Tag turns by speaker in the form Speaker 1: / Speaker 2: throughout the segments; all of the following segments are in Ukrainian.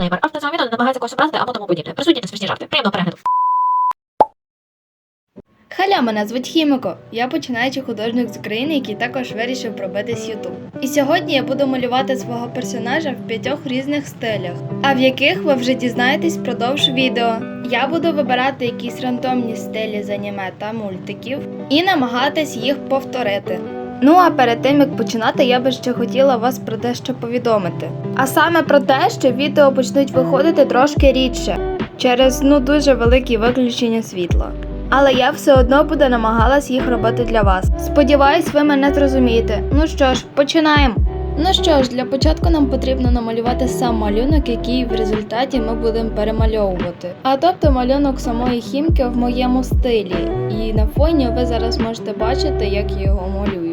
Speaker 1: Дисклеймер. Автор цього відео не намагається когось образити або тому подібне. Присутні несмішні жарти. Приємного перегляду.
Speaker 2: Халя, мене звуть Хімико. Я починаючий художник з України, який також вирішив пробитись Ютуб. І сьогодні я буду малювати свого персонажа в п'ятьох різних стилях, а в яких ви вже дізнаєтесь впродовж відео. Я буду вибирати якісь рандомні стилі з аніме та мультиків і намагатись їх повторити. Ну а перед тим як починати, я би ще хотіла вас про дещо повідомити. А саме про те, що відео почнуть виходити трошки рідше через ну дуже великі виключення світла. Але я все одно буду намагалась їх робити для вас. Сподіваюсь, ви мене зрозумієте. Ну що ж, починаємо. Ну що ж, для початку нам потрібно намалювати сам малюнок, який в результаті ми будемо перемальовувати. А тобто малюнок самої хімки в моєму стилі. І на фоні ви зараз можете бачити, як я його малюю.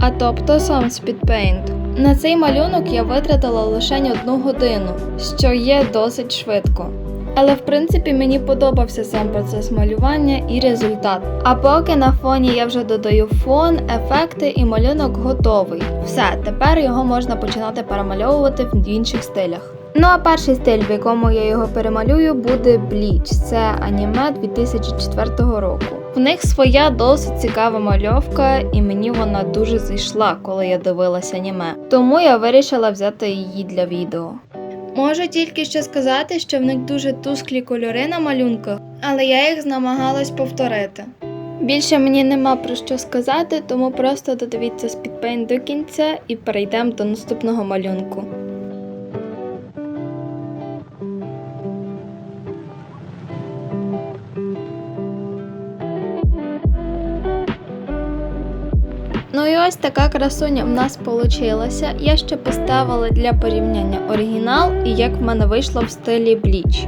Speaker 2: А тобто сам Speedpaint. На цей малюнок я витратила лише одну годину, що є досить швидко. Але в принципі мені подобався сам процес малювання і результат. А поки на фоні я вже додаю фон, ефекти і малюнок готовий. Все, тепер його можна починати перемальовувати в інших стилях. Ну а перший стиль, в якому я його перемалюю, буде Bleach. Це аніме 2004 року. В них своя досить цікава мальовка, і мені вона дуже зайшла, коли я дивилася аніме. Тому я вирішила взяти її для відео. Можу тільки що сказати, що в них дуже тусклі кольори на малюнках, але я їх намагалась повторити. Більше мені нема про що сказати, тому просто додивіться Speedpaint до кінця і перейдемо до наступного малюнку. Ну і ось така красуня в нас получилася. Я ще поставила для порівняння оригінал і як в мене вийшло в стилі бліч.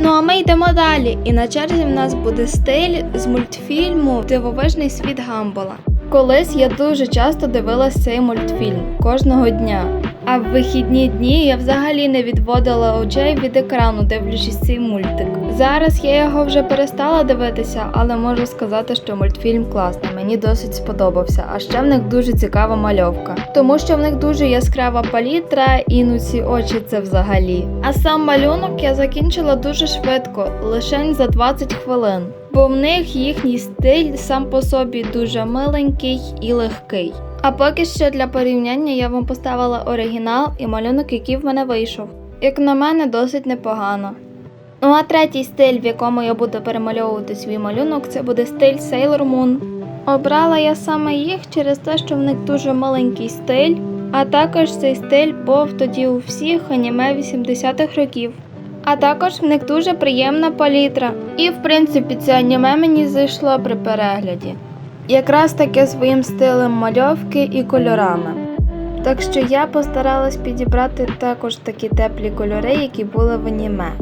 Speaker 2: Ну а ми йдемо далі. І на черзі в нас буде стиль з мультфільму Дивовижний світ Гамбола. Колись я дуже часто дивилась цей мультфільм кожного дня. А в вихідні дні я взагалі не відводила очей від екрану, дивлячись цей мультик. Зараз я його вже перестала дивитися, але можу сказати, що мультфільм класний, мені досить сподобався. А ще в них дуже цікава мальовка, тому що в них дуже яскрава палітра, і ну ці очі це взагалі. А сам малюнок я закінчила дуже швидко, лише за 20 хвилин. Бо в них їхній стиль сам по собі дуже миленький і легкий. А поки що для порівняння я вам поставила оригінал і малюнок, який в мене вийшов. Як на мене, досить непогано. Ну а третій стиль, в якому я буду перемальовувати свій малюнок, це буде стиль Sailor Moon. Обрала я саме їх через те, що в них дуже маленький стиль, а також цей стиль був тоді у всіх аніме 80-х років. А також в них дуже приємна палітра. І в принципі це аніме мені зайшло при перегляді. Якраз таке своїм стилем мальовки і кольорами. Так що я постаралась підібрати також такі теплі кольори, які були в аніме.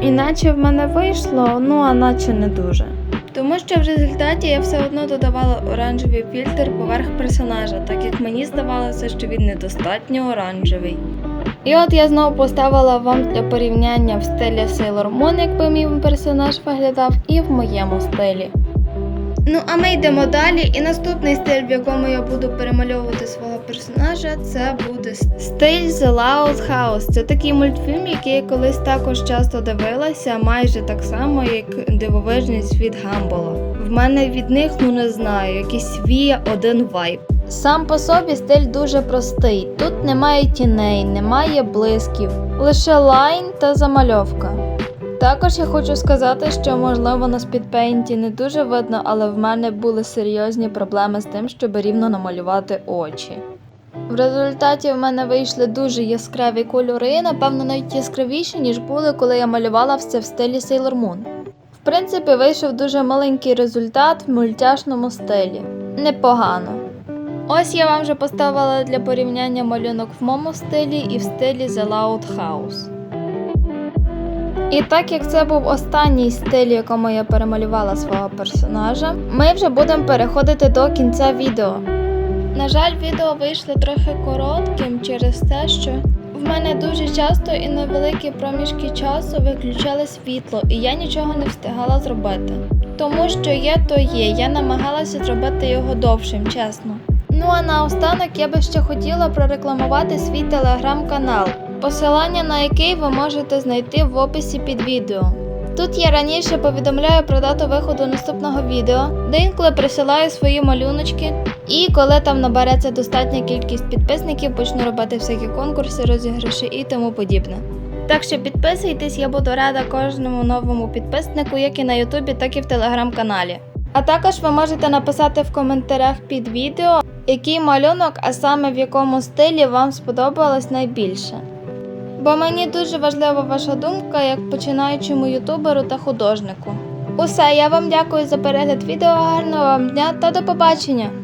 Speaker 2: Іначе в мене вийшло, ну а наче не дуже. Тому що в результаті я все одно додавала оранжевий фільтр поверх персонажа, так як мені здавалося, що він недостатньо оранжевий. І от я знову поставила вам для порівняння в стилі Sailor Moon, якби мій персонаж виглядав, і в моєму стилі. Ну, а ми йдемо далі. І наступний стиль, в якому я буду перемальовувати свого персонажа, це буде стиль The Loud House. Це такий мультфільм, який я колись також часто дивилася, майже так само, як дивовижний світ Гамбола. В мене від них, ну не знаю, якийсь свій один вайб. Сам по собі стиль дуже простий. Тут немає тіней, немає блисків, лише лайн та замальовка. Також я хочу сказати, що можливо на спідпейнті не дуже видно, але в мене були серйозні проблеми з тим, щоб рівно намалювати очі. В результаті в мене вийшли дуже яскраві кольори, напевно, навіть яскравіші, ніж були, коли я малювала все в стилі Sailor Moon. В принципі, вийшов дуже маленький результат в мультяшному стилі. Непогано. Ось я вам вже поставила для порівняння малюнок в моєму стилі і в стилі The Loud House. І так як це був останній стиль, якому я перемалювала свого персонажа, ми вже будемо переходити до кінця відео. На жаль, відео вийшло трохи коротким через те, що в мене дуже часто і на великі проміжки часу виключали світло, і я нічого не встигала зробити. Тому що є, то є. Я намагалася зробити його довшим, чесно. Ну а наостанок я би ще хотіла прорекламувати свій телеграм-канал. Посилання на який ви можете знайти в описі під відео. Тут я раніше повідомляю про дату виходу наступного відео, де інколи присилаю свої малюночки, і коли там набереться достатня кількість підписників, почну робити всякі конкурси, розіграші і тому подібне. Так що підписуйтесь, я буду рада кожному новому підписнику, як і на Ютубі, так і в телеграм-каналі. А також ви можете написати в коментарях під відео, який малюнок, а саме в якому стилі вам сподобалось найбільше. Бо мені дуже важлива ваша думка як починаючому ютуберу та художнику. Усе, я вам дякую за перегляд відео, гарного вам дня та до побачення!